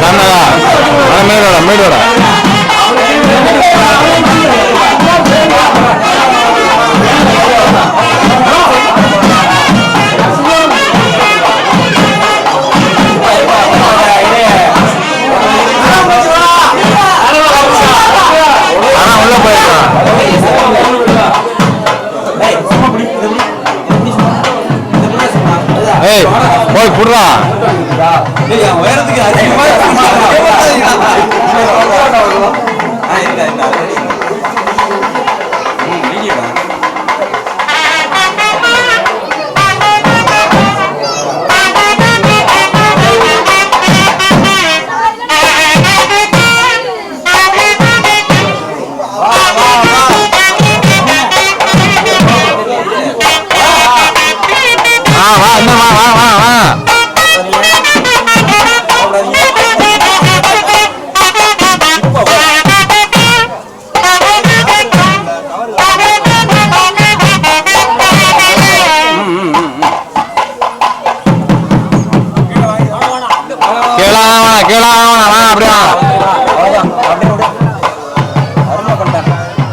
சன்னதா மேடோட மேடோட. போலாம் உயரத்துக்கு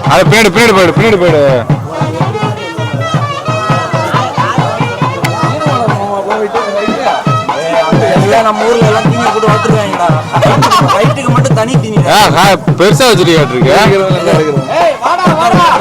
அது பின்னாடி பின்னாடி போயிடு பின்னாடி போயிடு. எல்லாம் நம்ம ஊர்ல எல்லாம் தீனி போட்டு வளர்த்துருக்காங்கடா வயிற்றுக்கு மட்டும் தனி தீனி ஆ பெருசா வச்சிருக்காட்டு இருக்கு